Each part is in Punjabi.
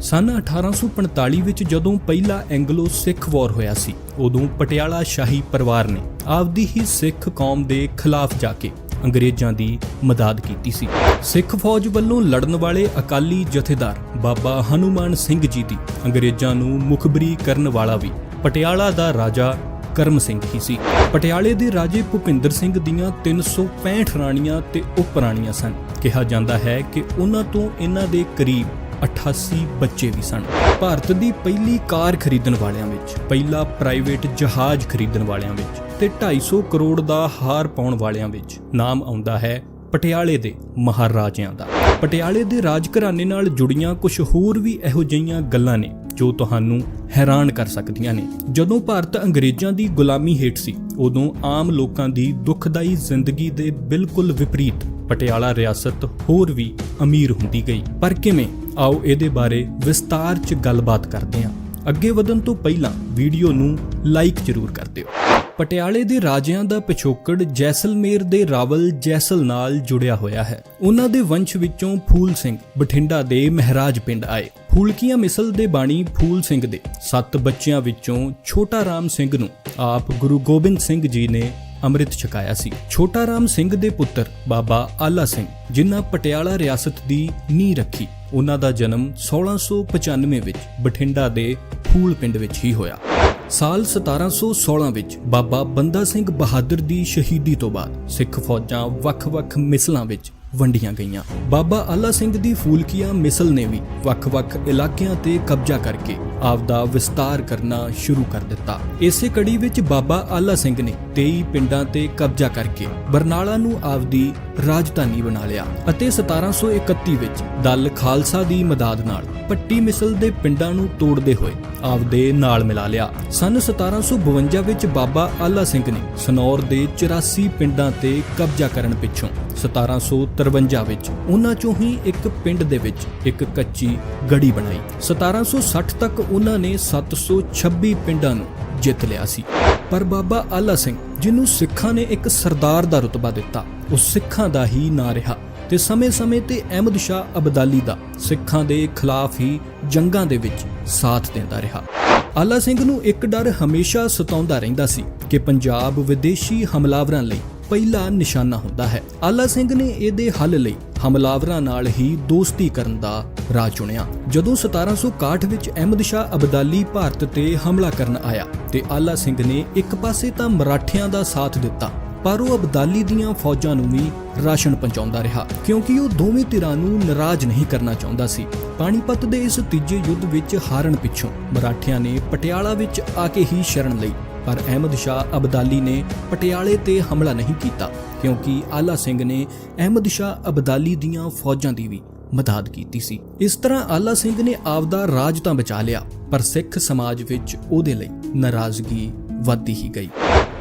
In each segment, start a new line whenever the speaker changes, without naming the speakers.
ਸਨ 1845 ਵਿੱਚ ਜਦੋਂ ਪਹਿਲਾ ਐਂਗਲੋ ਸਿੱਖ ਵਾਰ ਹੋਇਆ ਸੀ, ਉਦੋਂ ਪਟਿਆਲਾ ਸ਼ਾਹੀ ਪਰਿਵਾਰ ਨੇ ਆਪਦੀ ਹੀ ਸਿੱਖ ਕੌਮ ਦੇ ਖਿਲਾਫ ਜਾ ਕੇ ਅੰਗਰੇਜ਼ਾਂ ਦੀ ਮਦਦ ਕੀਤੀ ਸੀ। ਸਿੱਖ ਫੌਜ ਵੱਲੋਂ ਲੜਨ ਵਾਲੇ ਅਕਾਲੀ ਜਥੇਦਾਰ ਬਾਬਾ ਹਨੂਮਾਨ ਸਿੰਘ ਜੀ ਦੀ ਅੰਗਰੇਜ਼ਾਂ ਨੂੰ ਮੁਖਬਰੀ ਕਰਨ ਵਾਲਾ ਵੀ ਪਟਿਆਲਾ ਦਾ ਰਾਜਾ ਕਰਮ ਸਿੰਘ ਹੀ ਸੀ। ਪਟਿਆਲੇ ਦੇ ਰਾਜੇ ਭੁਪਿੰਦਰ ਸਿੰਘ ਦੀਆਂ 365 ਰਾਣੀਆਂ ਤੇ ਉਪ ਰਾਣੀਆਂ ਸਨ। ਕਿਹਾ ਜਾਂਦਾ ਹੈ ਕਿ ਉਹਨਾਂ ਤੋਂ ਇਹਨਾਂ ਦੇ ਕਰੀਬ 88 ਬੱਚੇ ਵੀ ਸਨ। ਭਾਰਤ ਦੀ ਪਹਿਲੀ ਕਾਰ ਖਰੀਦਣ ਵਾਲਿਆਂ ਵਿੱਚ, ਪਹਿਲਾ ਪ੍ਰਾਈਵੇਟ ਜਹਾਜ਼ ਖਰੀਦਣ ਵਾਲਿਆਂ ਵਿੱਚ ਤੇ 250 ਕਰੋੜ ਦਾ ਹਾਰ ਪਾਉਣ ਵਾਲਿਆਂ ਵਿੱਚ ਨਾਮ ਆਉਂਦਾ ਹੈ ਪਟਿਆਲੇ ਦੇ ਮਹਾਰਾਜਿਆਂ ਦਾ। ਪਟਿਆਲੇ ਦੇ ਰਾਜ ਘਰਾਣੇ ਨਾਲ ਜੁੜੀਆਂ ਕੁਝ ਹੋਰ ਵੀ ਇਹੋ ਜਿਹੀਆਂ ਗੱਲਾਂ ਨੇ ਜੋ ਤੁਹਾਨੂੰ ਹੈਰਾਨ ਕਰ ਸਕਦੀਆਂ ਨੇ। ਜਦੋਂ ਭਾਰਤ ਅੰਗਰੇਜ਼ਾਂ ਦੀ ਗੁਲਾਮੀ ਹੇਠ ਸੀ, ਉਦੋਂ ਆਮ ਲੋਕਾਂ ਦੀ ਦੁਖਦਾਈ ਜ਼ਿੰਦਗੀ ਦੇ ਬਿਲਕੁਲ ਵਿਪਰੀਤ ਪਟਿਆਲਾ ਰਿਆਸਤ ਹੋਰ ਵੀ ਅਮੀਰ ਹੁੰਦੀ ਗਈ। ਪਰ ਕਿਵੇਂ? ਆਓ ਇਹਦੇ ਬਾਰੇ ਵਿਸਤਾਰ 'ਚ ਗੱਲਬਾਤ ਕਰਦੇ ਹਾਂ। ਅੱਗੇ ਵਧਣ ਤੋਂ ਪਹਿਲਾਂ ਵੀਡੀਓ ਨੂੰ ਲਾਈਕ ਜ਼ਰੂਰ ਕਰ ਦਿਓ। ਪਟਿਆਲੇ ਦੇ ਰਾਜਿਆਂ ਦਾ ਪਿਛੋਕੜ ਜੈਸਲਮੇਰ ਦੇ ਰਾਵਲ ਜੈਸਲ ਨਾਲ ਜੁੜਿਆ ਹੋਇਆ ਹੈ। ਉਹਨਾਂ ਦੇ ਵੰਸ਼ ਵਿੱਚੋਂ ਫੂਲ ਸਿੰਘ ਬਠਿੰਡਾ ਦੇ ਮਹਾਰਾਜ ਪਿੰਡ ਆਏ। ਫੂਲਕੀਆਂ ਮਿਸਲ ਦੇ ਬਾਣੀ ਫੂਲ ਸਿੰਘ ਦੇ। ਸੱਤ ਬੱਚਿਆਂ ਵਿੱਚੋਂ ਛੋਟਾ ਰਾਮ ਸਿੰਘ ਨੂੰ ਆਪ ਗੁਰੂ ਗੋਬਿੰਦ ਸਿੰਘ ਜੀ ਨੇ ਅੰਮ੍ਰਿਤ ਛਕਾਇਆ ਸੀ। ਛੋਟਾ ਰਾਮ ਸਿੰਘ ਦੇ ਪੁੱਤਰ ਬਾਬਾ ਆਲਾ ਸਿੰਘ, ਜਿਨ੍ਹਾਂ ਪਟਿਆਲਾ ਰਿਆਸਤ ਦੀ ਨੀਂਹ ਰੱਖੀ, ਉਹਨਾਂ ਦਾ ਜਨਮ 1695 ਵਿੱਚ ਬਠਿੰਡਾ ਦੇ ਫੂਲ ਪਿੰਡ ਵਿੱਚ ਹੀ ਹੋਇਆ। ਸਾਲ 1716 ਵਿੱਚ ਬਾਬਾ ਬੰਦਾ ਸਿੰਘ ਬਹਾਦਰ ਦੀ ਸ਼ਹੀਦੀ ਤੋਂ ਬਾਅਦ ਸਿੱਖ ਫੌਜਾਂ ਵੱਖ-ਵੱਖ ਮਿਸਲਾਂ ਵਿੱਚ ਵੰਡੀਆਂ ਗਈਆਂ। ਬਾਬਾ ਆਲਾ ਸਿੰਘ ਦੀ ਫੂਲਕੀਆਂ ਮਿਸਲ ਨੇ ਵੀ ਵੱਖ-ਵੱਖ ਇਲਾਕਿਆਂ ਤੇ ਕਬਜ਼ਾ ਕਰਕੇ ਆਪਦਾ ਵਿਸਤਾਰ ਕਰਨਾ ਸ਼ੁਰੂ ਕਰ ਦਿੱਤਾ। ਇਸੇ ਕੜੀ ਵਿੱਚ ਬਾਬਾ ਆਲਾ ਸਿੰਘ ਨੇ 23 ਪਿੰਡਾਂ ਤੇ ਕਬਜ਼ਾ ਕਰਕੇ ਬਰਨਾਲਾ ਨੂੰ ਆਪਦੀ ਰਾਜਧਾਨੀ ਬਣਾ ਲਿਆ ਅਤੇ 1731 ਵਿੱਚ ਦਲ ਖਾਲਸਾ ਦੀ ਮਦਦ ਨਾਲ ਪੱਟੀ ਮਿਸਲ ਦੇ ਪਿੰਡਾਂ ਨੂੰ ਤੋੜਦੇ ਹੋਏ ਆਪਦੇ ਨਾਲ ਮਿਲਾ ਲਿਆ। ਸਨ 1752 ਵਿੱਚ ਬਾਬਾ ਆਲਾ ਸਿੰਘ ਨੇ ਸਨੌਰ ਦੇ 84 ਪਿੰਡਾਂ ਤੇ ਕਬਜ਼ਾ ਕਰਨ ਪਿੱਛੋਂ 1753 ਵਿੱਚ ਉਹਨਾਂ ਚੋਂ ਹੀ ਇੱਕ ਪਿੰਡ ਦੇ ਵਿੱਚ ਇੱਕ ਕੱਚੀ ਗੜੀ ਬਣਾਈ। 1760 ਤੱਕ ਉਹਨਾਂ ਨੇ 726 ਪਿੰਡਾਂ ਨੂੰ ਜਿੱਤ ਲਿਆ ਸੀ। ਪਰ ਬਾਬਾ ਆਲਾ ਸਿੰਘ, ਜਿਹਨੂੰ ਸਿੱਖਾਂ ਨੇ ਇੱਕ ਸਰਦਾਰ ਦਾ ਰਤਬਾ ਦਿੱਤਾ, ਉਹ ਸਿੱਖਾਂ ਦਾ ਹੀ ਨਾਂ ਰਿਹਾ ਤੇ ਸਮੇਂ-ਸਮੇਂ ਤੇ ਅਹਿਮਦ ਸ਼ਾਹ ਅਬਦਾਲੀ ਦਾ ਸਿੱਖਾਂ ਦੇ ਖਿਲਾਫ ਹੀ ਜੰਗਾਂ ਦੇ ਵਿੱਚ ਸਾਥ ਦਿੰਦਾ ਰਿਹਾ। ਆਲਾ ਸਿੰਘ ਨੂੰ ਇੱਕ ਡਰ ਹਮੇਸ਼ਾ ਸਤਾਉਂਦਾ ਰਹਿੰਦਾ ਸੀ ਕਿ ਪੰਜਾਬ ਵਿਦੇਸ਼ੀ ਹਮਲਾਵਰਾਂ ਲਈ ਪਹਿਲਾ ਨਿਸ਼ਾਨਾ ਹੁੰਦਾ ਹੈ। ਆਲਾ ਸਿੰਘ ਨੇ ਇਹਦੇ ਹੱਲ ਲਈ ਹਮਲਾਵਰਾਂ ਨਾਲ ਹੀ ਦੋਸਤੀ ਕਰਨ ਦਾ ਰਾਹ ਚੁਣਿਆ। ਜਦੋਂ 1761 ਵਿੱਚ ਅਹਿਮਦ ਸ਼ਾਹ ਅਬਦਾਲੀ ਭਾਰਤ ਤੇ ਹਮਲਾ ਕਰਨ ਆਇਆ ਤੇ ਆਲਾ ਸਿੰਘ ਨੇ ਇੱਕ ਪਾਸੇ ਤਾਂ ਮਰਾਠਿਆਂ ਦਾ ਸਾਥ ਦਿੱਤਾ, ਪਰ ਉਹ ਅਬਦਾਲੀ ਦੀਆਂ ਫੌਜਾਂ ਨੂੰ ਵੀ ਰਾਸ਼ਨ ਪਹੁੰਚਾਉਂਦਾ ਰਿਹਾ, ਕਿਉਂਕਿ ਉਹ ਦੋਵੇਂ ਧਿਰਾਂ ਨੂੰ ਨਾਰਾਜ਼ ਨਹੀਂ ਕਰਨਾ ਚਾਹੁੰਦਾ ਸੀ। ਪਾਣੀਪਤ ਦੇ ਇਸ ਤੀਜੇ ਯੁੱਧ ਵਿੱਚ ਹਾਰਨ ਪਿੱਛੋਂ ਮਰਾਠਿਆਂ ਨੇ ਪਟਿਆਲਾ ਵਿੱਚ ਆ ਕੇ ਹੀ ਸ਼ਰਨ ਲਈ ਪਰ ਅਹਿਮਦ ਸ਼ਾਹ ਅਬਦਾਲੀ ਨੇ ਪਟਿਆਲੇ ਤੇ ਹਮਲਾ ਨਹੀਂ ਕੀਤਾ, ਕਿਉਂਕਿ ਆਲਾ ਸਿੰਘ ਨੇ ਅਹਿਮਦ ਸ਼ਾਹ ਅਬਦਾਲੀ ਦੀਆਂ ਫੌਜਾਂ ਦੀ ਵੀ ਮਦਦ ਕੀਤੀ ਸੀ। ਇਸ ਤਰ੍ਹਾਂ ਆਲਾ ਸਿੰਘ ਨੇ ਆਪਦਾ ਰਾਜ ਤਾਂ ਬਚਾ ਲਿਆ, ਪਰ ਸਿੱਖ ਸਮਾਜ ਵਿੱਚ ਉਹਦੇ ਲਈ ਨਾਰਾਜ਼ਗੀ ਵੱਧਦੀ ਹੀ ਗਈ।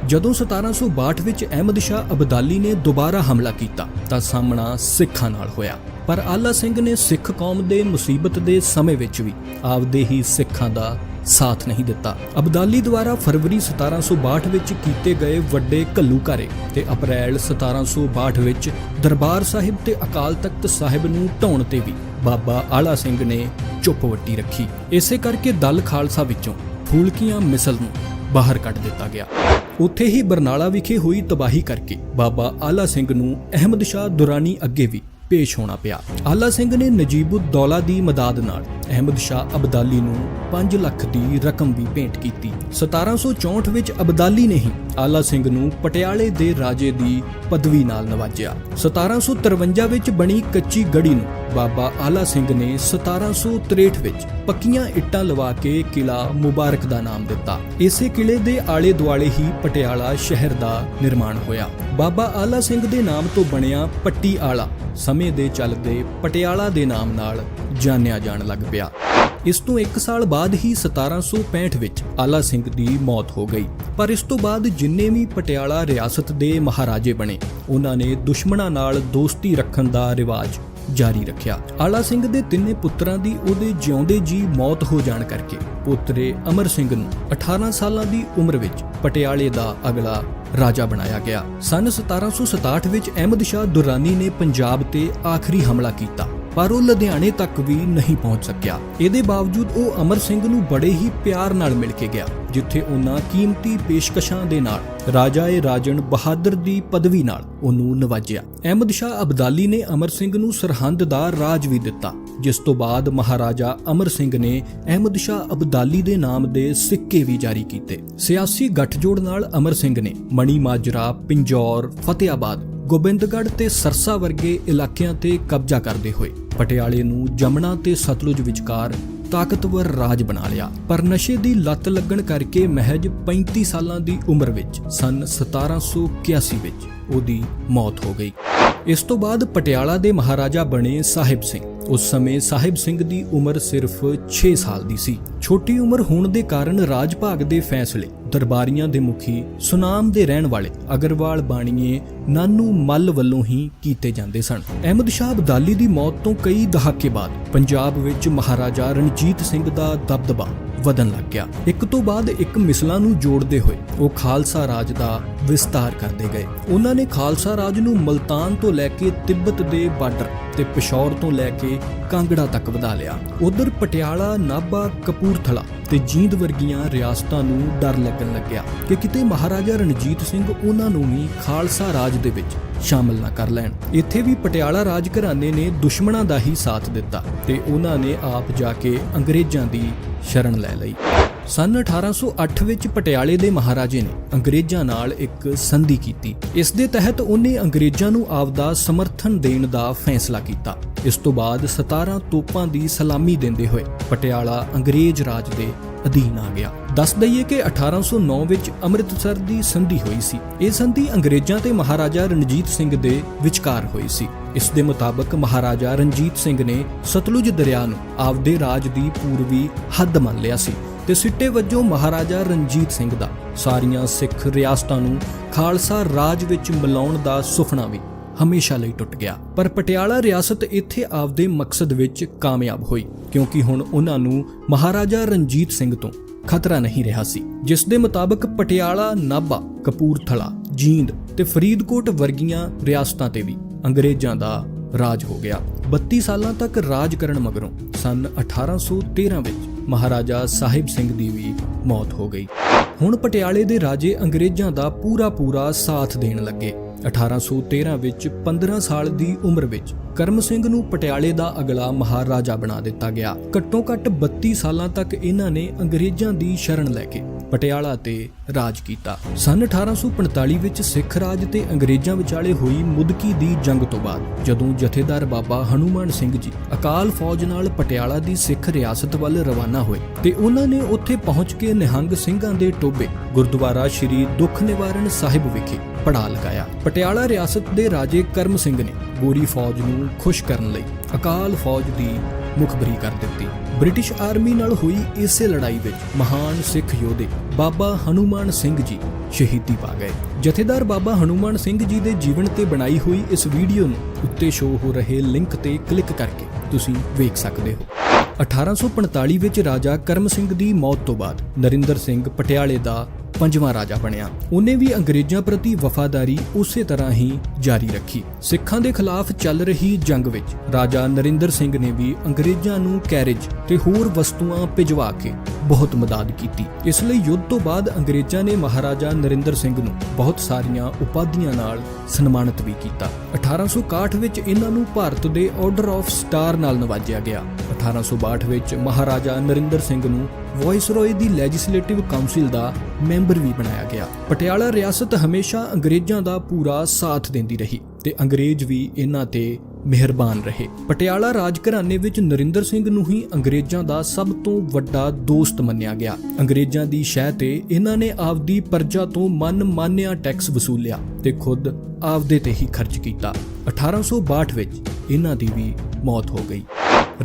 ਜਦੋਂ 1762 ਵਿੱਚ ਅਹਿਮਦ ਸ਼ਾਹ ਅਬਦਾਲੀ ਨੇ ਦੁਬਾਰਾ ਹਮਲਾ ਕੀਤਾ, ਤਾਂ ਸਾਹਮਣਾ ਸਿੱਖਾਂ ਨਾਲ ਹੋਇਆ। ਪਰ ਆਲਾ ਸਿੰਘ ਨੇ ਸਿੱਖ ਕੌਮ ਦੇ ਮੁਸੀਬਤ ਦੇ ਸਮੇਂ ਵਿੱਚ ਵੀ ਆਪਦੇ ਹੀ ਸਿੱਖਾਂ ਦਾ ਸਾਥ ਨਹੀਂ ਦਿੱਤਾ। ਅਬਦਾਲੀ ਦੁਆਰਾ ਫਰਵਰੀ 1762 ਵਿੱਚ ਕੀਤੇ ਗਏ ਵੱਡੇ ਘੱਲੂਘਾਰੇ ਤੇ ਅਪ੍ਰੈਲ 1762 ਵਿੱਚ ਦਰਬਾਰ ਸਾਹਿਬ ਤੇ ਅਕਾਲ ਤਖਤ ਸਾਹਿਬ ਨੂੰ ਢਾਉਣ ਤੇ ਵੀ ਬਾਬਾ ਆਲਾ ਸਿੰਘ ਨੇ ਚੁੱਪ ਵੱਟੀ ਰੱਖੀ। ਇਸੇ ਕਰਕੇ ਦਲ ਖਾਲਸਾ ਵਿੱਚੋਂ ਫੂਲਕੀਆਂ ਮਿਸਲ ਨੂੰ ਬਾਹਰ ਕੱਢ ਦਿੱਤਾ ਗਿਆ। ਉੱਥੇ ਹੀ ਬਰਨਾਲਾ ਵਿਖੇ ਹੋਈ ਤਬਾਹੀ ਕਰਕੇ ਬਾਬਾ ਆਲਾ ਸਿੰਘ ਨੂੰ ਅਹਿਮਦ ਸ਼ਾਹ ਦੁਰਾਨੀ ਅੱਗੇ ਵੀ ਪੇਸ਼ ਹੋਣਾ ਪਿਆ। ਆਲਾ ਸਿੰਘ ਨੇ ਨਜੀਬੁਦ ਦੌਲਾ ਦੀ ਮਦਦ ਨਾਲ ਅਹਿਮਦ ਸ਼ਾਹ ਅਬਦਾਲੀ ਨੂੰ 5 ਲੱਖ ਦੀ ਰਕਮ ਵੀ ਭੇਂਟ ਕੀਤੀ। 1764 ਵਿੱਚ ਅਬਦਾਲੀ ਨੇ ਹੀ ਆਲਾ ਸਿੰਘ ਨੂੰ ਪਟਿਆਲੇ ਦੇ ਰਾਜੇ ਦੀ ਪਦਵੀ ਨਾਲ ਨਵਾਜਿਆ। 1753 ਵਿੱਚ ਬਣੀ ਕੱਚੀ ਗੜੀ ਨੂੰ ਬਾਬਾ ਆਲਾ ਸਿੰਘ ਨੇ 1763 ਵਿੱਚ ਪੱਕੀਆਂ ਇੱਟਾਂ ਲਵਾ ਕੇ ਕਿਲਾ ਮੁਬਾਰਕ ਦਾ ਨਾਮ ਦਿੱਤਾ। ਇਸੇ ਕਿਲੇ ਦੇ ਆਲੇ ਦੁਆਲੇ ਹੀ ਪਟਿਆਲਾ ਸ਼ਹਿਰ ਦਾ ਨਿਰਮਾਣ ਹੋਇਆ। ਬਾਬਾ ਆਲਾ ਸਿੰਘ ਦੇ ਨਾਮ ਤੋਂ ਬਣਿਆ ਪੱਟੀ ਆਲਾ। ਸਮੇਂ ਦੇ ਚੱਲਦੇ ਪਟਿਆਲਾ ਦੇ ਨਾਮ ਨਾਲ ਜਾਣਿਆ ਜਾਣ ਲੱਗ ਪਿਆ। ਇਸ ਤੋਂ 1 ਸਾਲ ਬਾਅਦ ਹੀ 1765 ਵਿੱਚ ਆਲਾ ਸਿੰਘ ਦੀ ਮੌਤ ਹੋ ਗਈ। ਪਰ ਇਸ ਤੋਂ ਬਾਅਦ ਜਿੰਨੇ ਵੀ ਪਟਿਆਲਾ ਰਿਆਸਤ ਦੇ ਮਹਾਰਾਜੇ ਬਣੇ, ਉਹਨਾਂ ਨੇ ਦੁਸ਼ਮਣਾਂ ਨਾਲ ਦੋਸਤੀ ਰੱਖਣ ਦਾ ਰਿਵਾਜ ਜਾਰੀ ਰੱਖਿਆ। ਆਲਾ ਸਿੰਘ ਦੇ ਤਿੰਨੇ ਪੁੱਤਰਾਂ ਦੀ ਉਹਦੇ ਜਿਉਂਦੇ ਜੀ ਮੌਤ ਹੋ ਜਾਣ ਕਰਕੇ ਪੁੱਤਰੇ ਅਮਰ ਸਿੰਘ ਨੂੰ 18 ਸਾਲਾਂ ਦੀ ਉਮਰ ਵਿੱਚ ਪਟਿਆਲੇ ਦਾ ਅਗਲਾ ਰਾਜਾ ਬਣਾਇਆ ਗਿਆ। ਸਨ 1767 ਵਿੱਚ ਅਹਿਮਦ ਸ਼ਾਹ ਦੁਰਾਨੀ ਨੇ ਪੰਜਾਬ ਤੇ ਆਖਰੀ ਹਮਲਾ ਕੀਤਾ। ਪਰ ਉਹ ਲੁਧਿਆਣੇ ਤੱਕ ਵੀ ਨਹੀਂ ਪਹੁੰਚ ਸਕਿਆ। ਇਹਦੇ ਬਾਵਜੂਦ ਉਹ ਅਮਰ ਸਿੰਘ ਨੂੰ ਬੜੇ ਹੀ ਪਿਆਰ ਨਾਲ ਮਿਲ ਕੇ ਗਿਆ, ਜਿੱਥੇ ਉਹਨਾਂ ਕੀਮਤੀ ਪੇਸ਼ਕਸ਼ਾਂ ਦੇ ਨਾਲ ਰਾਜਾਏ ਰਾਜਨ ਬਹਾਦਰ ਦੀ ਪਦਵੀ ਨਾਲ ਉਹਨੂੰ ਨਵਾਜਿਆ। ਅਹਿਮਦ ਸ਼ਾਹ ਅਬਦਾਲੀ ਨੇ ਅਮਰ ਸਿੰਘ ਨੂੰ ਸਰਹੰਦ ਦਾ ਰਾਜ ਵੀ ਦਿੱਤਾ, ਜਿਸ ਤੋਂ ਬਾਅਦ ਮਹਾਰਾਜਾ ਅਮਰ ਸਿੰਘ ਨੇ ਅਹਿਮਦ ਸ਼ਾਹ ਅਬਦਾਲੀ ਦੇ ਨਾਮ ਦੇ ਸਿੱਕੇ ਵੀ ਜਾਰੀ ਕੀਤੇ। ਸਿਆਸੀ ਗੱਠਜੋੜ ਨਾਲ ਅਮਰ ਸਿੰਘ ਨੇ ਮਣੀ ਮਾਜਰਾ ਪਿੰਜੌਰ ਫਤਿਆਬਾਦ ਗੋਬਿੰਦਗੜ੍ਹ ਤੇ ਸਰਸਾ ਵਰਗੇ ਇਲਾਕਿਆਂ ਤੇ ਕਬਜ਼ਾ ਕਰਦੇ ਹੋਏ ਪਟਿਆਲੇ ਨੂੰ ਜਮਨਾ ਤੇ ਸਤਲੁਜ ਵਿਚਕਾਰ ਤਾਕਤਵਰ ਰਾਜ ਬਣਾ ਲਿਆ। ਪਰ ਨਸ਼ੇ ਦੀ ਲੱਤ ਲੱਗਣ ਕਰਕੇ ਮਹਿਜ 35 ਸਾਲਾਂ ਦੀ ਉਮਰ ਵਿੱਚ, ਸਨ 1781 ਵਿੱਚ ਉਹਦੀ ਮੌਤ ਹੋ ਗਈ। ਇਸ ਤੋਂ ਬਾਅਦ ਪਟਿਆਲਾ ਦੇ ਮਹਾਰਾਜਾ ਬਣੇ ਸਾਹਿਬ ਸਿੰਘ ਉਸ ਸਮੇਂ ਸਾਹਿਬ ਸਿੰਘ ਦੀ ਉਮਰ ਸਿਰਫ 6 ਸਾਲ ਦੀ ਸੀ। ਛੋਟੀ ਉਮਰ ਹੋਣ ਦੇ ਕਾਰਨ ਰਾਜ ਭਾਗ ਦੇ ਫੈਸਲੇ ਦਰਬਾਰੀਆਂ ਦੇ ਮੁਖੀ ਸੁਨਾਮ ਦੇ ਰਹਿਣ ਵਾਲੇ ਅਗਰਵਾਲ ਬਾਣੀਏ ਨਾਨੂ ਮੱਲ ਵੱਲੋਂ ਹੀ ਕੀਤੇ ਜਾਂਦੇ ਸਨ। ਅਹਿਮਦ ਸ਼ਾਹ ਅਬਦਾਲੀ ਦੀ ਮੌਤ ਤੋਂ ਕਈ ਦਹਾਕੇ ਬਾਅਦ ਪੰਜਾਬ ਵਿੱਚ ਮਹਾਰਾਜਾ ਰਣਜੀਤ ਸਿੰਘ ਦਾ ਦਬਦਬਾ ਵਧਣ ਲੱਗ ਗਿਆ। ਇੱਕ ਤੋਂ ਬਾਅਦ ਇੱਕ ਮਿਸਲਾਂ ਨੂੰ ਜੋੜਦੇ ਹੋਏ ਉਹ ਖਾਲਸਾ ਰਾਜ ਦਾ ਵਿਸਤਾਰ ਕਰਦੇ ਗਏ। ਉਹਨਾਂ ਨੇ ਖਾਲਸਾ ਰਾਜ ਨੂੰ ਮਲਤਾਨ ਤੋਂ ਲੈ ਕੇ ਤਿੱਬਤ ਦੇ ਬਾਰਡਰ ਤੇ ਪਿਸ਼ੌਰ ਤੋਂ ਲੈ ਕੇ ਕਾਂਗੜਾ ਤੱਕ ਵਧਾ ਲਿਆ। ਉਧਰ ਪਟਿਆਲਾ, ਨਾਭਾ, ਕਪੂਰਥਲਾ ਤੇ ਜੀਂਦ ਵਰਗੀਆਂ ਰਿਆਸਤਾਂ ਨੂੰ ਡਰ ਲੱਗਣ ਲੱਗਿਆ ਕਿ ਕਿਤੇ ਮਹਾਰਾਜਾ ਰਣਜੀਤ ਸਿੰਘ ਉਹਨਾਂ ਨੂੰ ਵੀ ਖਾਲਸਾ ਰਾਜ ਦੇ ਵਿੱਚ ਸ਼ਾਮਲ ਨਾ ਕਰ ਲੈਣ। ਇੱਥੇ ਵੀ ਪਟਿਆਲਾ ਰਾਜ ਘਰਾਣੇ ਨੇ ਦੁਸ਼ਮਣਾਂ ਦਾ ਹੀ ਸਾਥ ਦਿੱਤਾ ਤੇ ਉਹਨਾਂ ਨੇ ਆਪ ਜਾ ਕੇ ਅੰਗਰੇਜ਼ਾਂ ਦੀ ਸ਼ਰਨ ਲੈ ਲਈ। ਸਨ 1808 ਵਿੱਚ ਪਟਿਆਲੇ ਦੇ ਮਹਾਰਾਜੇ ਨੇ ਅੰਗਰੇਜ਼ਾਂ ਨਾਲ ਇੱਕ ਸੰਧੀ ਕੀਤੀ। ਇਸ ਦੇ ਤਹਿਤ ਉਹਨੇ ਅੰਗਰੇਜ਼ਾਂ ਨੂੰ ਆਪਦਾ ਸਮਰਥਨ ਦੇਣ ਦਾ ਫੈਸਲਾ ਕੀਤਾ। ਇਸ ਤੋਂ ਬਾਅਦ 17 ਤੋਪਾਂ ਦੀ ਸਲਾਮੀ ਦਿੰਦੇ ਹੋਏ ਪਟਿਆਲਾ ਅੰਗਰੇਜ਼ ਰਾਜ ਦੇ ਅਧੀਨ ਆ ਗਿਆ। ਦੱਸ ਦਈਏ ਕਿ 1809 ਵਿੱਚ ਅੰਮ੍ਰਿਤਸਰ ਦੀ ਸੰਧੀ ਹੋਈ ਸੀ। ਇਹ ਸੰਧੀ ਅੰਗਰੇਜ਼ਾਂ ਤੇ ਮਹਾਰਾਜਾ ਰਣਜੀਤ ਸਿੰਘ ਦੇ ਵਿਚਕਾਰ ਹੋਈ ਸੀ। ਇਸ ਦੇ ਮੁਤਾਬਕ ਮਹਾਰਾਜਾ ਰਣਜੀਤ ਸਿੰਘ ਨੇ ਸਤਲੁਜ ਦਰਿਆ ਨੂੰ ਆਪਦੇ ਰਾਜ ਦੀ ਪੂਰਬੀ ਹੱਦ ਮੰਨ ਲਿਆ ਸੀ ਤੇ ਸਿੱਟੇ ਵਜੋਂ ਮਹਾਰਾਜਾ ਰਣਜੀਤ ਸਿੰਘ ਦਾ ਸਾਰੀਆਂ ਸਿੱਖ ਰਿਆਸਤਾਂ ਨੂੰ ਖਾਲਸਾ ਰਾਜ ਵਿੱਚ ਮਿਲਾਉਣ ਦਾ ਸੁਪਨਾ ਵੀ ਹਮੇਸ਼ਾ ਲਈ ਟੁੱਟ ਗਿਆ। ਪਰ ਪਟਿਆਲਾ ਰਿਆਸਤ ਇੱਥੇ ਆਪਦੇ ਮਕਸਦ ਵਿੱਚ ਕਾਮਯਾਬ ਹੋਈ, ਕਿਉਂਕਿ ਹੁਣ ਉਹਨਾਂ ਨੂੰ ਮਹਾਰਾਜਾ ਰਣਜੀਤ ਸਿੰਘ ਤੋਂ ਖਤਰਾ ਨਹੀਂ ਰਿਹਾ ਸੀ, ਜਿਸ ਦੇ ਮੁਤਾਬਕ ਪਟਿਆਲਾ, ਨਾਭਾ, ਕਪੂਰਥਲਾ, ਜੀਂਦ ਤੇ ਫਰੀਦਕੋਟ ਵਰਗੀਆਂ ਰਿਆਸਤਾਂ ਤੇ ਵੀ ਅੰਗਰੇਜ਼ਾਂ ਦਾ ਰਾਜ ਹੋ ਗਿਆ। 32 ਸਾਲਾਂ ਤੱਕ ਰਾਜ ਕਰਨ ਮਗਰੋਂ ਸਨ 1813 ਵਿੱਚ ਮਹਾਰਾਜਾ ਸਾਹਿਬ ਸਿੰਘ ਦੀ ਵੀ ਮੌਤ ਹੋ ਗਈ। ਹੁਣ ਪਟਿਆਲੇ ਦੇ ਰਾਜੇ ਅੰਗਰੇਜ਼ਾਂ ਦਾ ਪੂਰਾ ਪੂਰਾ ਸਾਥ ਦੇਣ ਲੱਗੇ। 1813 ਵਿੱਚ 15 ਸਾਲ ਦੀ ਉਮਰ ਵਿੱਚ ਕਰਮ ਸਿੰਘ ਨੂੰ ਪਟਿਆਲੇ ਦਾ ਅਗਲਾ ਮਹਾਰਾਜਾ ਬਣਾ ਦਿੱਤਾ ਗਿਆ। ਘੱਟੋ ਘੱਟ 32 ਸਾਲਾਂ ਤੱਕ ਇਹਨਾਂ ਨੇ ਅੰਗਰੇਜ਼ਾਂ ਦੀ ਸ਼ਰਨ ਲੈ ਕੇ ਪਟਿਆਲਾ ਤੇ ਰਾਜ ਕੀਤਾ। ਸਨ 1845 ਵਿੱਚ ਸਿੱਖ ਰਾਜ ਤੇ ਅੰਗਰੇਜ਼ਾਂ ਵਿਚਾਲੇ ਹੋਈ ਮੁਦਕੀ ਦੀ ਜੰਗ ਤੋਂ ਬਾਅਦ, ਜਦੋਂ ਜਥੇਦਾਰ ਬਾਬਾ ਹਨੂਮਾਨ ਸਿੰਘ ਜੀ ਅਕਾਲ ਫੌਜ ਨਾਲ ਪਟਿਆਲਾ ਦੀ ਸਿੱਖ ਰਿਆਸਤ ਵੱਲ ਰਵਾਨਾ ਹੋਏ ਤੇ ਉਹਨਾਂ ਨੇ ਉੱਥੇ ਪਹੁੰਚ ਕੇ ਨਿਹੰਗ ਸਿੰਘਾਂ ਦੇ ਟੋਬੇ ਗੁਰਦੁਆਰਾ ਸ਼੍ਰੀ ਦੁੱਖ ਨਿਵਾਰਨ ਸਾਹਿਬ ਵਿਖੇ ਪੜਾ ਲਗਾਇਆ। ਪਟਿਆਲਾ ਰਿਆਸਤ ਦੇ ਰਾਜੇ ਕਰਮ ਸਿੰਘ ਨੇ ਗੋਰੀ ਫੌਜ ਨੂੰ ਖੁਸ਼ ਕਰਨ ਲਈ ਅਕਾਲ ਫੌਜ ਦੀ ਮੁਖਬਰੀ ਕਰ ਦਿੱਤੀ। ਬ੍ਰਿਟਿਸ਼ ਆਰਮੀ ਨਾਲ ਹੋਈ ਇਸੇ ਲੜਾਈ ਵਿੱਚ ਮਹਾਨ ਸਿੱਖ ਯੋਧੇ ਬਾਬਾ ਹਨੂਮਾਨ ਸਿੰਘ ਜੀ ਸ਼ਹੀਦੀ ਪਾ ਗਏ। ਜਥੇਦਾਰ ਬਾਬਾ ਹਨੂਮਾਨ ਸਿੰਘ ਜੀ ਦੇ ਜੀਵਨ ਤੇ ਬਣਾਈ ਹੋਈ ਇਸ ਵੀਡੀਓ ਨੂੰ ਉੱਤੇ ਸ਼ੋ ਹੋ ਰਹੇ ਲਿੰਕ ਤੇ ਕਲਿੱਕ ਕਰਕੇ ਤੁਸੀਂ ਵੇਖ ਸਕਦੇ ਹੋ। 1845 ਵਿੱਚ ਰਾਜਾ ਕਰਮ ਸਿੰਘ ਦੀ ਮੌਤ ਤੋਂ ਬਾਅਦ ਨਰਿੰਦਰ ਸਿੰਘ ਪਟਿਆਲੇ ਦਾ ਪੰਜਵਾਂ ਰਾਜਾ ਬਣਿਆ। ਉਹਨੇ ਵੀ ਅੰਗਰੇਜ਼ਾਂ ਪ੍ਰਤੀ ਵਫਾਦਾਰੀ ਉਸੇ ਤਰ੍ਹਾਂ ਹੀ ਜਾਰੀ ਰੱਖੀ। ਸਿੱਖਾਂ ਦੇ ਖਿਲਾਫ ਚੱਲ ਰਹੀ ਜੰਗ ਵਿੱਚ ਰਾਜਾ ਨਰਿੰਦਰ ਸਿੰਘ ਨੇ ਵੀ ਅੰਗਰੇਜ਼ਾਂ ਨੂੰ ਕੈਰੇਜ ਤੇ ਹੋਰ ਵਸਤੂਆਂ ਭਿਜਵਾ ਕੇ ਬਹੁਤ ਮਦਦ ਕੀਤੀ। ਇਸ ਲਈ ਯੁੱਧ ਤੋਂ ਬਾਅਦ ਅੰਗਰੇਜ਼ਾਂ ਨੇ ਮਹਾਰਾਜਾ ਨਰਿੰਦਰ ਸਿੰਘ ਨੂੰ ਬਹੁਤ ਸਾਰੀਆਂ ਉਪਾਧੀਆਂ ਨਾਲ ਸਨਮਾਨਿਤ ਵੀ ਕੀਤਾ। 1861 ਵਿੱਚ ਇਹਨਾਂ ਨੂੰ ਭਾਰਤ ਦੇ ਆਰਡਰ ਆਫ ਸਟਾਰ ਨਾਲ ਨਵਾਜਿਆ ਗਿਆ। 1862 ਵਿੱਚ ਮਹਾਰਾਜਾ ਨਰਿੰਦਰ ਸਿੰਘ ਨੂੰ ਵਾਇਸਰੋਏ ਦੀ ਲੈਜਿਸਲੇਟਿਵ ਕਾਉਂਸਲ ਦਾ ਮੈਂਬਰ ਵੀ ਬਣਾਇਆ ਗਿਆ। ਪਟਿਆਲਾ ਰਿਆਸਤ ਹਮੇਸ਼ਾ ਅੰਗਰੇਜ਼ਾਂ ਦਾ ਪੂਰਾ ਸਾਥ ਦਿੰਦੀ ਰਹੀ ਤੇ ਅੰਗਰੇਜ਼ ਵੀ ਇਹਨਾਂ ਤੇ ਮਿਹਰਬਾਨ ਰਹੇ। ਪਟਿਆਲਾ ਰਾਜ ਘਰਾਣੇ ਵਿੱਚ ਨਰਿੰਦਰ ਸਿੰਘ ਨੂੰ ਹੀ ਅੰਗਰੇਜ਼ਾਂ ਦਾ ਸਭ ਤੋਂ ਵੱਡਾ ਦੋਸਤ ਮੰਨਿਆ ਗਿਆ। ਅੰਗਰੇਜ਼ਾਂ ਦੀ ਸ਼ਹਿ ਤੇ ਇਹਨਾਂ ਨੇ ਆਪਦੀ ਪਰਜਾ ਤੋਂ ਮਨ ਮਾਨਿਆ ਟੈਕਸ ਵਸੂਲਿਆ ਤੇ ਖੁਦ ਆਪਦੇ ਤੇ ਹੀ ਖਰਚ ਕੀਤਾ। 1862 ਵਿੱਚ ਇਹਨਾਂ ਦੀ ਵੀ ਮੌਤ ਹੋ ਗਈ।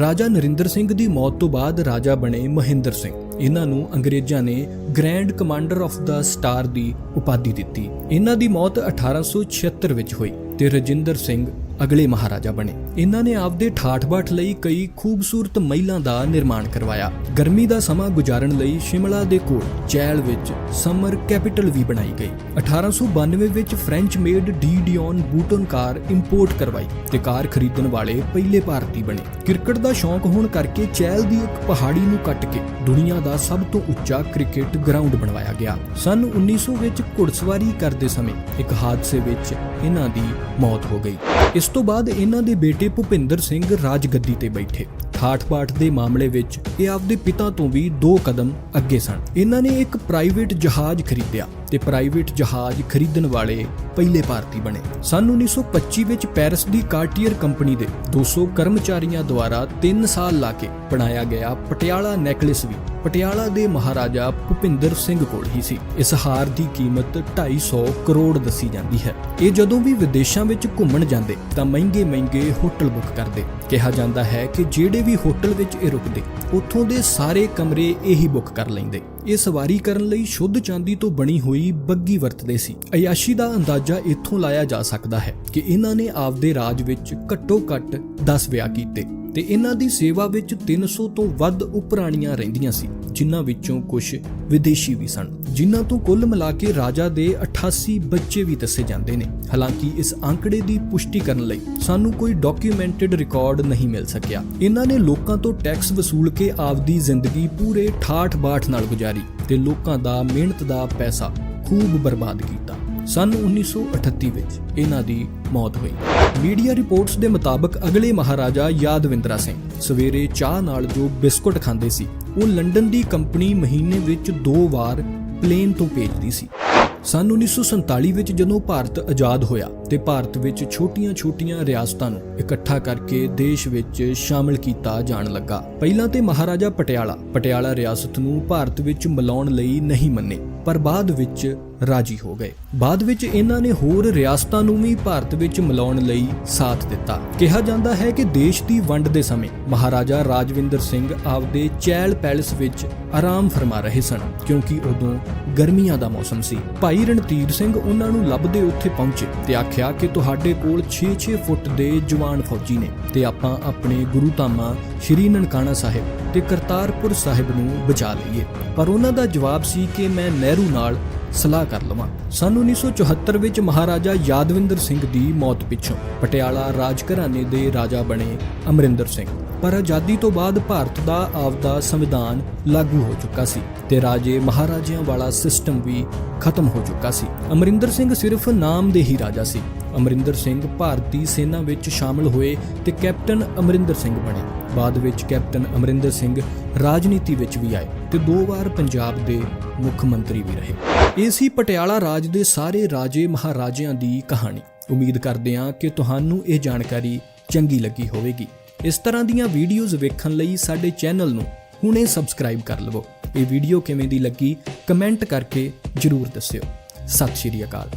ਰਾਜਾ ਨਰਿੰਦਰ ਸਿੰਘ ਦੀ ਮੌਤ ਤੋਂ ਬਾਅਦ ਰਾਜਾ ਬਣੇ ਮਹਿੰਦਰ ਸਿੰਘ। ਇਹਨਾਂ ਨੂੰ ਅੰਗਰੇਜ਼ਾਂ ਨੇ grand commander of the star ਦੀ ਉਪਾਧੀ ਦਿੱਤੀ। ਇਹਨਾਂ ਦੀ ਮੌਤ 1876 ਵਿੱਚ ਹੋਈ ਤੇ ਰਜਿੰਦਰ ਸਿੰਘ ਅਗਲੇ ਮਹਾਰਾਜਾ ਬਣੇ। ਇਹਨਾਂ ਨੇ ਆਪਦੇ ਠਾਠ-ਬਾਠ ਲਈ ਕਈ ਖੂਬਸੂਰਤ ਮਹਿਲਾਂ ਦਾ ਨਿਰਮਾਣ ਕਰਵਾਇਆ। ਗਰਮੀ ਦਾ ਸਮਾਂ ਗੁਜ਼ਾਰਨ ਲਈ ਸ਼ਿਮਲਾ ਦੇ ਕੋਲ ਚੈਲ ਵਿੱਚ ਸਮਰ ਕੈਪੀਟਲ ਵੀ ਬਣਾਈ ਗਈ। 1892 ਵਿੱਚ French made De Dion Bouton car import ਕਰਵਾਈ ਤੇ ਕਾਰ ਖਰੀਦਣ ਵਾਲੇ ਪਹਿਲੇ ਭਾਰਤੀ ਬਣੇ। ਕ੍ਰਿਕਟ ਦਾ ਸ਼ੌਂਕ ਹੋਣ ਕਰਕੇ ਚੈਲ ਦੀ ਇੱਕ ਪਹਾੜੀ ਨੂੰ ਕੱਟ ਕੇ ਦੁਨੀਆ ਦਾ ਸਭ ਤੋਂ ਉੱਚਾ ਕ੍ਰਿਕਟ ਗਰਾਊਂਡ ਬਣਵਾਇਆ ਗਿਆ। ਸਨ 1900 ਵਿੱਚ ਘੁੜਸਵਾਰੀ ਕਰਦੇ ਸਮੇਂ ਇੱਕ ਹਾਦਸੇ ਵਿੱਚ ਇਹਨਾਂ ਦੀ ਮੌਤ ਹੋ ਗਈ। ਇਸ ਤੋਂ ਬਾਅਦ ਇਹਨਾਂ ਦੇ ਬੇਟੇ ਭੁਪਿੰਦਰ ਸਿੰਘ ਰਾਜ ਗੱਦੀ ਤੇ ਬੈਠੇ। ਠਾਠ-ਪਾਠ ਦੇ ਮਾਮਲੇ ਵਿੱਚ ਇਹ ਆਪਦੇ ਪਿਤਾ ਤੋਂ ਵੀ ਦੋ ਕਦਮ ਅੱਗੇ ਸਨ। ਇਹਨਾਂ ਨੇ ਇੱਕ ਪ੍ਰਾਈਵੇਟ ਜਹਾਜ਼ ਖਰੀਦਿਆ। ਤੇ ਪ੍ਰਾਈਵੇਟ ਜਹਾਜ਼ ਖਰੀਦਣ ਵਾਲੇ ਪਹਿਲੇ ਭਾਰਤੀ ਬਣੇ। ਸਨ 1925 ਵਿੱਚ ਪੈਰਿਸ ਦੀ ਕਾਰਟੀਅਰ ਕੰਪਨੀ ਦੇ 200 ਕਰਮਚਾਰੀਆਂ ਦੁਆਰਾ 3 ਸਾਲ ਲਾ ਕੇ ਬਣਾਇਆ ਗਿਆ ਪਟਿਆਲਾ ਨੈਕਲੇਸ ਵੀ। ਪਟਿਆਲਾ ਦੇ ਮਹਾਰਾਜਾ ਭੁਪਿੰਦਰ ਸਿੰਘ ਕੋਲ ਹੀ ਸੀ। ਇਸ ਹਾਰ ਦੀ ਕੀਮਤ 250 ਕਰੋੜ ਦੱਸੀ ਜਾਂਦੀ ਹੈ। ਇਹ ਜਦੋਂ ਵੀ ਵਿਦੇਸ਼ਾਂ ਵਿੱਚ ਘੁੰਮਣ ਜਾਂਦੇ, ਤਾਂ ਮਹਿੰਗੇ-ਮਹਿੰਗੇ ਹੋਟਲ ਬੁੱਕ ਕਰਦੇ। ਕਿਹਾ ਜਾਂਦਾ ਹੈ ਕਿ ਜਿਹੜੇ ਵੀ ਹੋਟਲ ਵਿੱਚ ਇਹ ਰੁਕਦੇ, ਉੱਥੋਂ ਦੇ ਸਾਰੇ ਕਮਰੇ ਇਹੀ ਬੁੱਕ ਕਰ ਲੈਂਦੇ। ਇਹ ਸਵਾਰੀ ਕਰਨ ਲਈ ਸ਼ੁੱਧ ਚਾਂਦੀ ਤੋਂ ਬਣੀ ਹੋਈ ਬੱਗੀ ਵਰਤਦੇ ਸੀ। ਅਯਾਸ਼ੀ ਦਾ ਅੰਦਾਜ਼ਾ ਇੱਥੋਂ ਲਾਇਆ ਜਾ ਸਕਦਾ ਹੈ ਕਿ ਇਹਨਾਂ ਨੇ ਆਪਦੇ ਰਾਜ ਵਿੱਚ ਘੱਟੋ-ਘੱਟ 10 ਵਿਆਹ ਕੀਤੇ ਤੇ ਇਹਨਾਂ ਦੀ ਸੇਵਾ ਵਿੱਚ 300 ਤੋਂ ਵੱਧ ਉਪਰਾਣੀਆਂ ਰਹਿੰਦੀਆਂ ਸੀ। ਜਿਨ੍ਹਾਂ ਵਿੱਚੋਂ ਕੁਝ ਵਿਦੇਸ਼ੀ ਵੀ ਸਨ। ਜਿਨ੍ਹਾਂ ਤੋਂ ਕੁੱਲ ਮਿਲਾ ਕੇ ਰਾਜਾ ਦੇ 88 ਬੱਚੇ ਵੀ ਦੱਸੇ ਜਾਂਦੇ ਨੇ। ਹਾਲਾਂਕਿ ਇਸ ਅੰਕੜੇ ਦੀ ਪੁਸ਼ਟੀ ਕਰਨ ਲਈ ਸਾਨੂੰ ਕੋਈ ਡਾਕੂਮੈਂਟਡ ਰਿਕਾਰਡ ਨਹੀਂ ਮਿਲ ਸਕਿਆ। ਇਹਨਾਂ ਨੇ ਲੋਕਾਂ ਤੋਂ ਟੈਕਸ ਵਸੂਲ ਕੇ ਆਪਦੀ ਜ਼ਿੰਦਗੀ ਪੂਰੇ ਠਾਠ-ਬਾਠ ਨਾਲ ਗੁਜ਼ਾਰੀ ਤੇ ਲੋਕਾਂ ਦਾ ਮਿਹਨਤ ਦਾ ਪੈਸਾ ਖੂਬ ਬਰਬਾਦ ਕੀਤਾ। ਸਨ 1938 ਵਿੱਚ ਇਹਨਾਂ ਦੀ ਮੌਤ ਹੋਈ। ਮੀਡੀਆ ਰਿਪੋਰਟਸ ਦੇ ਮੁਤਾਬਕ ਅਗਲੇ ਮਹਾਰਾਜਾ ਯਾਦਵਿੰਦਰਾ ਸਿੰਘ ਸਵੇਰੇ ਚਾਹ ਨਾਲ ਜੋ ਬਿਸਕੁਟ ਖਾਂਦੇ ਸੀ, ਉਹ ਲੰਡਨ ਦੀ ਕੰਪਨੀ ਮਹੀਨੇ ਵਿੱਚ ਦੋ ਵਾਰ ਪਲੇਨ ਤੋਂ ਭੇਜਦੀ ਸੀ। ਸਨ 1947 ਵਿੱਚ ਜਦੋਂ ਭਾਰਤ ਆਜ਼ਾਦ ਹੋਇਆ ਤੇ ਭਾਰਤ ਵਿੱਚ ਛੋਟੀਆਂ-ਛੋਟੀਆਂ ਰਿਆਸਤਾਂ ਨੂੰ ਇਕੱਠਾ ਕਰਕੇ ਦੇਸ਼ ਵਿੱਚ ਸ਼ਾਮਲ ਕੀਤਾ ਜਾਣ ਲੱਗਾ। ਪਹਿਲਾਂ ਤੇ ਮਹਾਰਾਜਾ ਪਟਿਆਲਾ ਪਟਿਆਲਾ ਰਿਆਸਤ ਨੂੰ ਭਾਰਤ ਵਿੱਚ ਮਿਲਾਉਣ ਲਈ ਨਹੀਂ ਮੰਨੇ, ਪਰ ਬਾਅਦ ਵਿੱਚ ਰਾਜੀ ਹੋ ਗਏ। ਬਾਅਦ ਵਿੱਚ ਇਹਨਾਂ ਨੇ ਹੋਰ ਰਿਆਸਤਾਂ ਨੂੰ ਵੀ ਭਾਰਤ ਵਿੱਚ ਮਿਲਾਉਣ ਲਈ ਸਾਥ ਦਿੱਤਾ। ਕਿਹਾ ਜਾਂਦਾ ਹੈ ਕਿ ਦੇਸ਼ ਦੀ ਵੰਡ ਦੇ ਸਮੇਂ ਮਹਾਰਾਜਾ ਰਾਜਵਿੰਦਰ ਸਿੰਘ ਆਪਦੇ ਚੈਲ ਪੈਲਸ ਵਿੱਚ ਆਰਾਮ ਫਰਮਾ ਰਹੇ ਸਨ, ਕਿਉਂਕਿ ਉਦੋਂ ਗਰਮੀਆਂ ਦਾ ਮੌਸਮ ਸੀ। ਭਾਈ ਰਣਧੀਰ ਸਿੰਘ ਉਹਨਾਂ ਨੂੰ ਲੱਭਦੇ ਉੱਥੇ ਪਹੁੰਚੇ ਤੇ ਆਖਿਆ ਕਿ ਤੁਹਾਡੇ ਕੋਲ 6-6 ਫੁੱਟ ਦੇ ਜਵਾਨ ਫੌਜੀ ਨੇ ਤੇ ਆਪਾਂ ਆਪਣੇ ਗੁਰੂ ਧਾਮਾਂ ਸ਼੍ਰੀ ਨਨਕਾਣਾ ਸਾਹਿਬ ਤੇ ਕਰਤਾਰਪੁਰ ਸਾਹਿਬ ਨੂੰ ਬਚਾ ਲਈਏ। ਪਰ ਉਹਨਾਂ ਦਾ ਜਵਾਬ ਸੀ ਕਿ ਮੈਂ ਨਹਿਰੂ ਨਾਲ ਸਲਾਹ ਕਰ ਲਵਾਂ। ਸਨ 1974 ਵਿੱਚ ਮਹਾਰਾਜਾ ਯਾਦਵਿੰਦਰ ਸਿੰਘ ਦੀ ਮੌਤ ਪਿੱਛੋਂ ਪਟਿਆਲਾ ਰਾਜ ਘਰਾਣੇ ਦੇ ਰਾਜਾ ਬਣੇ ਅਮਰਿੰਦਰ ਸਿੰਘ। ਪਰ ਆਜ਼ਾਦੀ ਤੋਂ ਬਾਅਦ ਭਾਰਤ ਦਾ ਆਪਦਾ ਸੰਵਿਧਾਨ ਲਾਗੂ ਹੋ ਚੁੱਕਾ ਸੀ ਤੇ ਰਾਜੇ ਮਹਾਰਾਜਿਆਂ ਵਾਲਾ ਸਿਸਟਮ ਵੀ ਖਤਮ ਹੋ ਚੁੱਕਾ ਸੀ। ਅਮਰਿੰਦਰ ਸਿੰਘ ਸਿਰਫ ਨਾਮ ਦੇ ਹੀ ਰਾਜਾ ਸੀ। ਅਮਰਿੰਦਰ ਸਿੰਘ ਭਾਰਤੀ ਸੈਨਾ ਵਿੱਚ ਸ਼ਾਮਲ ਹੋਏ ਤੇ ਕੈਪਟਨ ਅਮਰਿੰਦਰ ਸਿੰਘ ਬਣੇ। ਬਾਅਦ ਵਿੱਚ ਕੈਪਟਨ ਅਮਰਿੰਦਰ ਸਿੰਘ ਰਾਜਨੀਤੀ ਵਿੱਚ ਵੀ ਆਏ ਤੇ ਦੋ ਵਾਰ ਪੰਜਾਬ ਦੇ ਮੁੱਖ ਮੰਤਰੀ ਵੀ ਰਹੇ। ਇਹ ਸੀ ਪਟਿਆਲਾ ਰਾਜ ਦੇ ਸਾਰੇ ਰਾਜੇ ਮਹਾਰਾਜਿਆਂ ਦੀ ਕਹਾਣੀ। ਉਮੀਦ ਕਰਦੇ ਹਾਂ ਕਿ ਤੁਹਾਨੂੰ ਇਹ ਜਾਣਕਾਰੀ ਚੰਗੀ ਲੱਗੀ ਹੋਵੇਗੀ। ਇਸ ਤਰ੍ਹਾਂ ਦੀਆਂ ਵੀਡੀਓਜ਼ ਵੇਖਣ ਲਈ ਸਾਡੇ ਚੈਨਲ ਨੂੰ ਹੁਣੇ ਸਬਸਕ੍ਰਾਈਬ ਕਰ ਲਵੋ। ਇਹ ਵੀਡੀਓ ਕਿਵੇਂ ਦੀ ਲੱਗੀ, ਕਮੈਂਟ ਕਰਕੇ ਜਰੂਰ ਦੱਸਿਓ। ਸਤਿ ਸ਼੍ਰੀ ਅਕਾਲ।